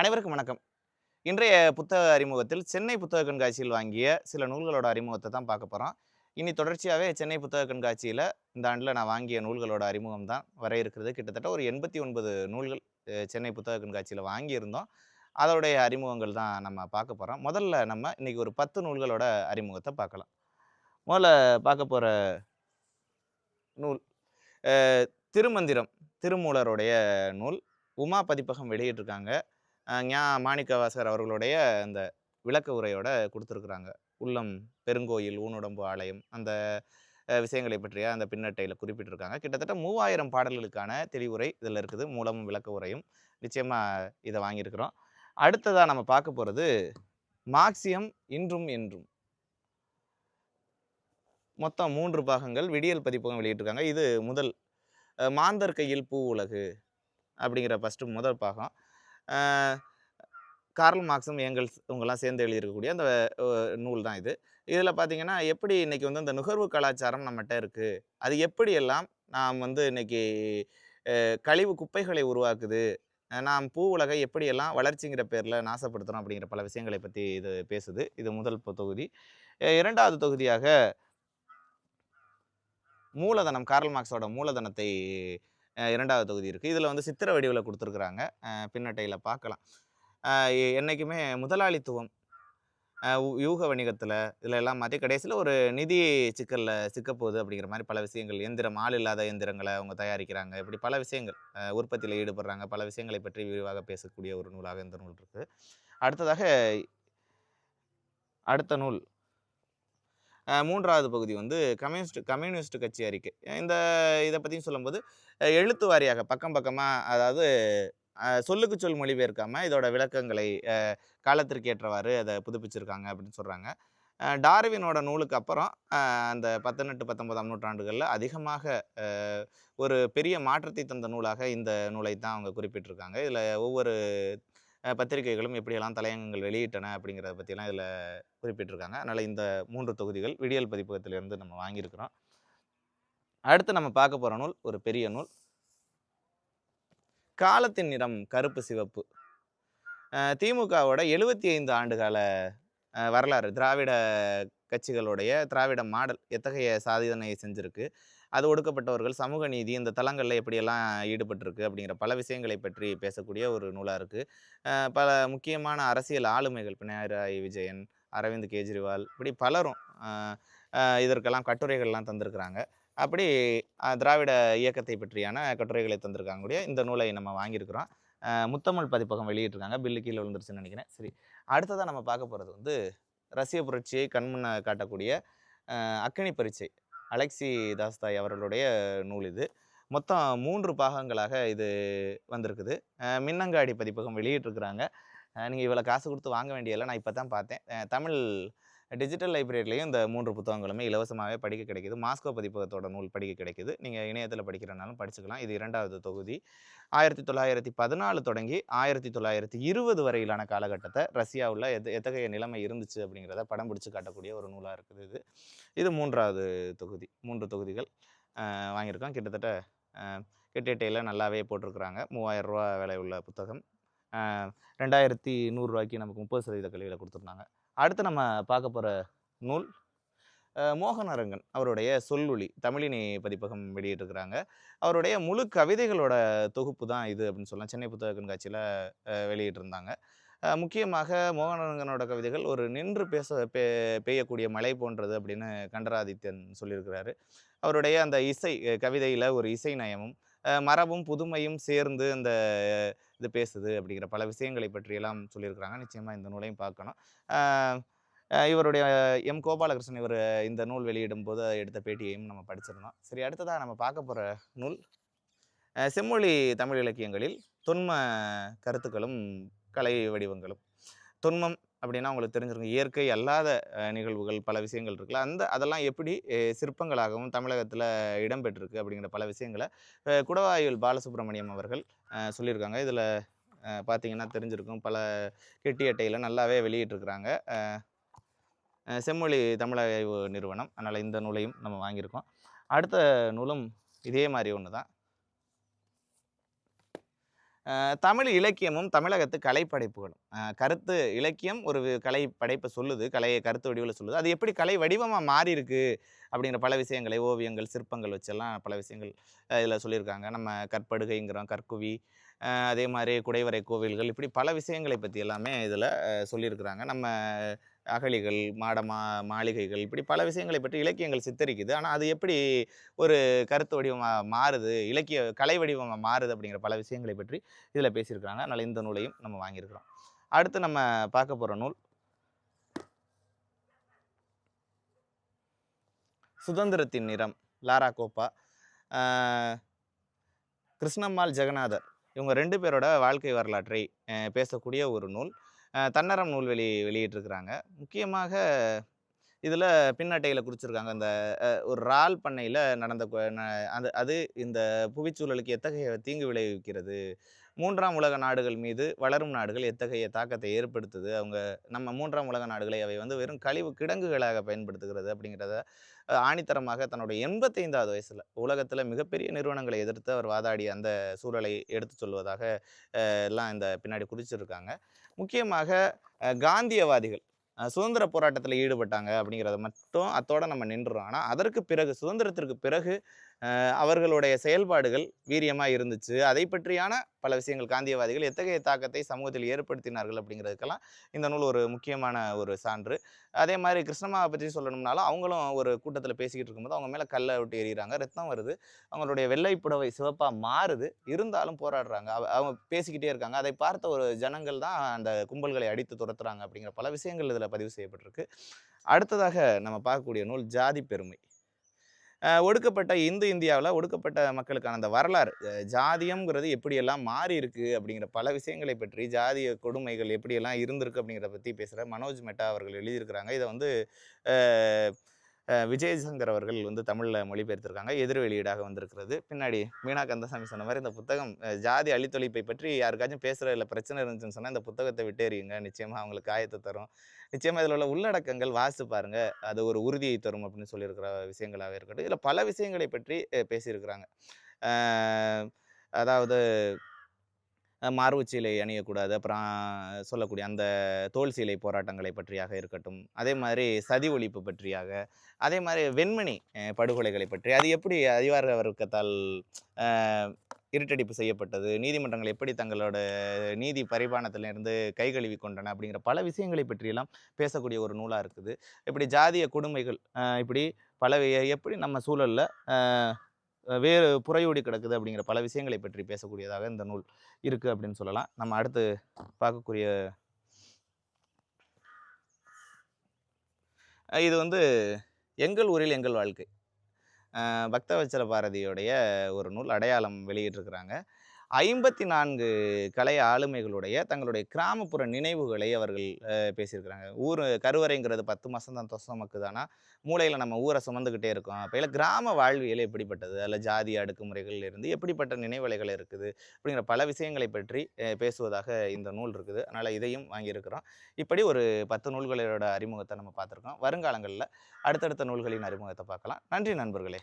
அனைவருக்கும் வணக்கம். இன்றைய புத்தக அறிமுகத்தில் சென்னை புத்தக கண்காட்சியில் வாங்கிய சில நூல்களோட அறிமுகத்தை தான் பார்க்க போகிறோம் இனி தொடர்ச்சியாகவே சென்னை புத்தக கண்காட்சியில் இந்த ஆண்டில் நான் வாங்கிய நூல்களோட அறிமுகம் தான் வர இருக்கிறது. கிட்டத்தட்ட ஒரு எண்பத்தி ஒன்பது நூல்கள் சென்னை புத்தக கண்காட்சியில் வாங்கியிருந்தோம். அதோடைய அறிமுகங்கள் தான் நம்ம பார்க்க போகிறோம் முதல்ல நம்ம இன்றைக்கி ஒரு பத்து நூல்களோட அறிமுகத்தை பார்க்கலாம். முதல்ல பார்க்க போகிற நூல் திருமந்திரம் திருமூலருடைய நூல் உமா பதிப்பகம் வெளியிட்டிருக்காங்க. ஞா மாணிக்கவாசகர் அவர்களுடைய அந்த விளக்க உரையோட கொடுத்துருக்குறாங்க. உள்ளம் பெருங்கோயில் ஊனுடம்பு ஆலயம் அந்த விஷயங்களை பற்றிய அந்த பின்னட்டையில் குறிப்பிட்டிருக்காங்க. கிட்டத்தட்ட மூவாயிரம் பாடல்களுக்கான தெளிவுரை இதில் இருக்குது. மூலமும் விளக்க உரையும். நிச்சயமாக இதை வாங்கியிருக்கிறோம். அடுத்ததாக நம்ம பார்க்க போகிறது மார்க்சியம் இன்றும் என்றும். மொத்தம் மூன்று பாகங்கள் விடியல் பதிப்பகம் வெளியிட்டிருக்காங்க. இது முதல் மாந்தர் கையில் பூ உலகு அப்படிங்கிற ஃபஸ்ட்டு முதல் பாகம். கார்ல் மார்க்ஸும் ஏங்கல்ஸ் இவங்கெல்லாம் சேர்ந்து எழுதியிருக்கக்கூடிய அந்த நூல் தான் இது. இதில் பார்த்தீங்கன்னா எப்படி இன்றைக்கி வந்து இந்த நுகர்வு கலாச்சாரம் நம்மகிட்ட இருக்குது அது எப்படியெல்லாம் நாம் வந்து இன்னைக்கு கழிவு குப்பைகளை உருவாக்குது? நாம் பூ உலகை எப்படியெல்லாம் வளர்ச்சிங்கிற பேரில் நாசப்படுத்துகிறோம் அப்படிங்கிற பல விஷயங்களை பற்றி இது பேசுது. இது முதல் தொகுதி. இரண்டாவது தொகுதியாக மூலதனம் கார்ல் மார்க்ஸோட மூலதனத்தை இரண்டாவது தொகுதி இருக்குது இதில் வந்து சித்திர வடிவில் கொடுத்துருக்குறாங்க. பின்னட்டையில் பார்க்கலாம் என்றைக்குமே எ- என்னைக்குமே முதலாளித்துவம் யூக வணிகத்தில் இதில் எல்லாம் மாற்றி கடைசியில் ஒரு நிதி சிக்கலில் சிக்கப்போகுது அப்படிங்கிற மாதிரி பல விஷயங்கள் எந்திரம் ஆள் இல்லாத எந்திரங்களை அவங்க தயாரிக்கிறாங்க. இப்படி பல விஷயங்கள் உற்பத்தியில் ஈடுபடுறாங்க. பல விஷயங்களை பற்றி விரிவாக பேசக்கூடிய ஒரு நூலாக இந்த நூல் இருக்குது அடுத்ததாக அடுத்த நூல் மூன்றாவது பகுதி வந்து கம்யூனிஸ்ட் கம்யூனிஸ்ட் கட்சி அறிக்கை. இந்த இதை பற்றியும் சொல்லும்போது எழுத்து வாரியாக பக்கம் பக்கமாக அதாவது சொல்லுக்கு சொல் மொழிபெயர்க்காமல் இதோட விளக்கங்களை காலத்திற்கு ஏற்றவாறு அதை புதுப்பிச்சிருக்காங்க அப்படின்னு சொல்கிறாங்க டார்வினோட நூலுக்கு அப்புறம் அந்த பத்தெட்டு பத்தொன்பதாம் நூற்றாண்டுகளில் அதிகமாக ஒரு பெரிய மாற்றத்தை தந்த நூலாக இந்த நூலை தான் அவங்க குறிப்பிட்டிருக்காங்க. இதில் ஒவ்வொரு பத்திரிகைகளும் எப்படியெல்லாம் தலையங்கங்கள் வெளியிட்டன அப்படிங்கிறத பற்றியெல்லாம் இதில் குறிப்பிட்டிருக்காங்க. அதனால் இந்த மூன்று தொகுதிகள் விடியல் பதிப்பகத்திலிருந்து நம்ம வாங்கியிருக்கிறோம். அடுத்து நம்ம பார்க்க போகிற நூல் ஒரு பெரிய நூல். காலத்தின் நிறம் கருப்பு சிவப்பு. திமுகவோட எழுபத்தி ஐந்து ஆண்டுகால வரலாறு திராவிட கட்சிகளுடைய திராவிட மாடல் எத்தகைய சாதனையை செஞ்சிருக்கு? அது ஒடுக்கப்பட்டவர்கள் சமூக நீதி இந்த தளங்களில் எப்படியெல்லாம் ஈடுபட்டிருக்கு அப்படிங்கிற பல விஷயங்களை பற்றி பேசக்கூடிய ஒரு நூலாக இருக்குது பல முக்கியமான அரசியல் ஆளுமைகள் பினராயி விஜயன் அரவிந்த் கெஜ்ரிவால் இப்படி பலரும் இதற்கெல்லாம் கட்டுரைகள்லாம் தந்திருக்கிறாங்க. அப்படி திராவிட இயக்கத்தை பற்றியான கட்டுரைகளை தந்திருக்காங்க கூடிய இந்த நூலை நம்ம வாங்கியிருக்கிறோம். முத்தமிழ் பதிப்பகம் வெளியிட்டிருக்காங்க. பில்லு கீழே விழுந்துருச்சுன்னு நினைக்கிறேன். சரி அடுத்ததாக நம்ம பார்க்க போகிறது வந்து ரஷ்ய புரட்சியை கண்முன்ன காட்டக்கூடிய அக்கணி அக்கினி பரீட்சை. அலெக்சி தாஸ்தாய் அவர்களுடைய நூல் இது. மொத்தம் மூன்று பாகங்களாக இது வந்திருக்குது. மின்னங்காடி பதிப்பகம் வெளியிட்டிருக்கிறாங்க. நீங்கள் இவ்வளோ காசு கொடுத்து வாங்க வேண்டியதில்லை நான் இப்போ தான் பார்த்தேன் தமிழ் டிஜிட்டல் லைப்ரரிலையும் இந்த மூன்று புத்தகங்களுமே இலவசமாகவே படிக்க கிடைக்குது. மாஸ்கோ பதிப்பகத்தோட நூல் படிக்க கிடைக்குது. நீங்கள் இணையத்தில் படிக்கிறனாலும் படிச்சுக்கலாம். இது இரண்டாவது தொகுதி. ஆயிரத்தி தொள்ளாயிரத்தி பதினாலு தொடங்கி ஆயிரத்தி தொள்ளாயிரத்தி இருபது வரையிலான காலகட்டத்தை ரஷ்யாவில் எது எத்தகைய நிலைமை இருந்துச்சு அப்படிங்கிறத படம் பிடிச்சு காட்டக்கூடிய ஒரு நூலாக இருக்குது இது. இது மூன்றாவது தொகுதி. மூன்று தொகுதிகள் வாங்கியிருக்கோம். கிட்டத்தட்ட கிட்டேட்டையில் நல்லாவே போட்டிருக்கிறாங்க. மூவாயிரம் ரூபா விலை உள்ள புத்தகம். ரெண்டாயிரத்தி நூறுரூவாய்க்கு நமக்கு முப்பது சதவீத கல்வியில் கொடுத்துருந்தாங்க. அடுத்து நம்ம பார்க்க போகிற நூல் மோகனரங்கன் அவருடைய சொல்லுளி தமிழினி பதிப்பகம் வெளியிட்டிருக்கிறாங்க. அவருடைய முழு கவிதைகளோட தொகுப்பு தான் இது அப்படின்னு சொல்லலாம். சென்னை புத்தக கண்காட்சியில் வெளியிட்டிருந்தாங்க. முக்கியமாக மோகனரங்கனோட கவிதைகள் ஒரு நின்று பேச பே பெய்யக்கூடிய மழை போன்றது அப்படின்னு கண்டராதித்யன் சொல்லியிருக்கிறாரு. அவருடைய அந்த இசை கவிதையில் ஒரு இசை நயமும் மரபும் புதுமையும் சேர்ந்து அந்த இது பேசுது அப்படிங்கிற பல விஷயங்களை பற்றியெல்லாம் சொல்லியிருக்கிறாங்க. நிச்சயமாக இந்த நூலையும் பார்க்கணும். இவருடைய எம். கோபாலகிருஷ்ணன் இவர் இந்த நூல் வெளியிடும் போது எடுத்த பேட்டியையும் நம்ம படிச்சிருந்தோம் சரி அடுத்ததாக நம்ம பார்க்க போகிற நூல் செம்மொழி தமிழ் இலக்கியங்களில் தொன்ம கருத்துக்களும் கலை வடிவங்களும். தொன்மம் அப்படின்னா உங்களுக்கு தெரிஞ்சிருக்கும். இயற்கை அல்லாத நிகழ்வுகள் பல விஷயங்கள் இருக்குல்ல. அந்த அதெல்லாம் எப்படி சிற்பங்களாகவும் தமிழகத்தில் இடம்பெற்றிருக்கு அப்படிங்கிற பல விஷயங்களை குடவாயுல் பாலசுப்ரமணியம் அவர்கள் சொல்லியிருக்காங்க. இதில் பார்த்தீங்கன்னா தெரிஞ்சிருக்கும். பல கெட்டி அட்டையில் நல்லாவே வெளியிட்டிருக்கிறாங்க. செம்மொழி தமிழாய்வு நிறுவனம். அதனால் இந்த நூலையும் நம்ம வாங்கியிருக்கோம். அடுத்த நூலும் இதே மாதிரி ஒன்று தான் தமிழ் இலக்கியமும் தமிழகத்து கலைப்படைப்புகளும். கருத்து இலக்கியம் ஒரு கலை படைப்பை சொல்லுது கலையை கருத்து வடிவில் சொல்லுது. அது எப்படி கலை வடிவமாக மாறி இருக்கு அப்படிங்கிற பல விஷயங்களை ஓவியங்கள் சிற்பங்கள் வச்செல்லாம் பல விஷயங்கள் இதில் சொல்லியிருக்காங்க. நம்ம கற்படுகைங்கிறோம் கற்குவி அதே மாதிரி குடைவரை கோவில்கள் இப்படி பல விஷயங்களை பற்றி எல்லாமே இதில் சொல்லியிருக்கிறாங்க. நம்ம அகழிகள் மாடமா மாளிகைகள் இப்படி பல விஷயங்களை பற்றி இலக்கியங்கள் சித்தரிக்குது. ஆனால் அது எப்படி ஒரு கருத்து வடிவமாக மாறுது இலக்கிய கலை வடிவமாக மாறுது அப்படிங்கிற பல விஷயங்களை பற்றி இதில் பேசியிருக்கிறாங்க. அதனால் இந்த நூலையும் நம்ம வாங்கியிருக்கிறோம். அடுத்து நம்ம பார்க்க போகிற நூல் சுதந்திரத்தின் நிறம் லாரா கோப்பா. கிருஷ்ணம்மாள் ஜெகநாதர் இவங்க ரெண்டு பேரோட வாழ்க்கை வரலாற்றை பேசக்கூடிய ஒரு நூல். தன்னரம் நூல் வெளி வெளியிட்டிருக்கிறாங்க. முக்கியமாக இதில் பின்னட்டையில் குறிச்சிருக்காங்க அந்த ஒரு இறால் பண்ணையில் நடந்த அந்த அது அது இந்த புவிச்சூழலுக்கு எத்தகைய தீங்கு விளைவிக்கிறது? மூன்றாம் உலக நாடுகள் மீது வளரும் நாடுகள் எத்தகைய தாக்கத்தை ஏற்படுத்துது? அவங்க நம்ம மூன்றாம் உலக நாடுகளை அவை வந்து வெறும் கழிவு கிடங்குகளாக பயன்படுத்துகிறது அப்படிங்கிறத ஆணித்தரமாக தன்னுடைய எண்பத்தைந்தாவது வயசில் உலகத்தில் மிகப்பெரிய நிறுவனங்களை எதிர்த்து அவர் வாதாடிய அந்த சூழலை எடுத்து சொல்வதாக எல்லாம் இந்த பின்னாடி குறிச்சிருக்காங்க. முக்கியமாக காந்தியவாதிகள் சுதந்திர போராட்டத்தில் ஈடுபட்டாங்க அப்படிங்கிறத மட்டும் அத்தோடு நம்ம நின்றுறோம். ஆனால் அதற்கு பிறகு சுதந்திரத்திற்கு பிறகு அவர்களுடைய செயல்பாடுகள் வீரியமாக இருந்துச்சு. அதை பற்றியான பல விஷயங்கள் காந்தியவாதிகள் எத்தகைய தாக்கத்தை சமூகத்தில் ஏற்படுத்தினார்கள் அப்படிங்கிறதுக்கெல்லாம் இந்த நூல் ஒரு முக்கியமான ஒரு சான்று. அதே மாதிரி கிருஷ்ணமாவை பற்றி சொல்லணும்னாலும் அவங்களும் ஒரு கூட்டத்தில் பேசிக்கிட்டு இருக்கும்போது அவங்க மேலே கல்லை விட்டு எறிகிறாங்க ரத்தம் வருது. அவங்களுடைய வெள்ளை புடவை சிவப்பாக மாறுது. இருந்தாலும் போராடுறாங்க. அவ- அவங்க பேசிக்கிட்டே இருக்காங்க. அதை பார்த்த ஒரு ஜனங்கள் தான் அந்த கும்பல்களை அடித்து துரத்துறாங்க அப்படிங்கிற பல விஷயங்கள் இதில் பதிவு செய்யப்பட்டிருக்கு. அடுத்ததாக நம்ம பார்க்கக்கூடிய நூல் ஜாதி பெருமை. ஒடுக்கப்பட்ட இந்து இந்தியாவில் ஒடுக்கப்பட்ட மக்களுக்கான அந்த வரலாறு. ஜாதியம்ங்கிறது எப்படியெல்லாம் மாறி இருக்கு அப்படிங்கிற பல விஷயங்களை பற்றி ஜாதிய கொடுமைகள் எப்படியெல்லாம் இருந்திருக்கு அப்படிங்கிறத பற்றி பேசுகிற மனோஜ் மெட்டா அவர்கள் எழுதியிருக்கிறாங்க. இதை வந்து விஜயசங்கர் அவர்கள் வந்து தமிழில் மொழிபெயர்த்திருக்காங்க. எதிர் வெளியீடாக வந்திருக்கிறது. பின்னாடி மீனா கந்தசாமி சொன்ன மாதிரி இந்த புத்தகம் ஜாதி அழித்தொழிப்பை பற்றி யாருக்காச்சும் பேசுகிற இல்லை பிரச்சனை இருந்துச்சுன்னு சொன்னால் இந்த புத்தகத்தை விட்டேறியுங்க. நிச்சயமாக அவங்களுக்கு காயத்தை தரும். நிச்சயமாக இதில் உள்ள உள்ளடக்கங்கள் வாசித்து பாருங்கள் அது ஒரு உறுதியை தரும் அப்படின்னு சொல்லியிருக்கிற விஷயங்களாக இருக்கட்டும். இதில் பல விஷயங்களை பற்றி பேசியிருக்கிறாங்க. அதாவது மார்பு சீலை அணியக்கூடாது. அப்புறம் சொல்லக்கூடிய அந்த தோல் சீலை போராட்டங்களை பற்றியாக இருக்கட்டும். அதே மாதிரி சதி ஒழிப்பு பற்றியாக அதே மாதிரி வெண்மணி படுகொலைகளை பற்றி. அது எப்படி அதிகார வர்க்கத்தால் இருட்டடிப்பு செய்யப்பட்டது? நீதிமன்றங்கள் எப்படி தங்களோட நீதி பரிபாணத்திலிருந்து கை கழுவி கொண்டன? அப்படிங்கிற பல விஷயங்களை பற்றியெல்லாம் பேசக்கூடிய ஒரு நூலாக இருக்குது. இப்படி ஜாதிய கொடுமைகள் இப்படி பல எப்படி நம்ம சூழலில் வேறு புறையோடி கிடக்குது அப்படிங்கிற பல விஷயங்களை பற்றி பேசக்கூடியதாக இந்த நூல் இருக்குது அப்படின்னு சொல்லலாம். நம்ம அடுத்து பார்க்கக்கூடிய இது வந்து எங்கள் ஊரில் எங்கள் வாழ்க்கை. பக்தவச்சல பாரதியுடைய ஒரு நூல் அடையாளம் வெளியிட்டிருக்கிறாங்க. ஐம்பத்தி நான்கு கலை ஆளுமைகளுடைய தங்களுடைய கிராமப்புற நினைவுகளை அவர்கள் பேசியிருக்கிறாங்க. ஊர் கருவறைங்கிறது பத்து மாதம் தான் தொசமக்கு தானா மூளையில் நம்ம ஊரை சுமந்துக்கிட்டே இருக்கோம். அப்போ கிராம வாழ்வியல் எப்படிப்பட்டது? அதில் ஜாதி அடுக்குமுறைகள் இருந்து எப்படிப்பட்ட நினைவலைகள் இருக்குது? அப்படிங்கிற பல விஷயங்களை பற்றி பேசுவதாக இந்த நூல் இருக்குது. அதனால் இதையும் வாங்கியிருக்கிறோம். இப்படி ஒரு பத்து நூல்களோட அறிமுகத்தை நம்ம பார்த்துருக்கோம். வருங்காலங்களில் அடுத்தடுத்த நூல்களின் அறிமுகத்தை பார்க்கலாம். நன்றி நண்பர்களே.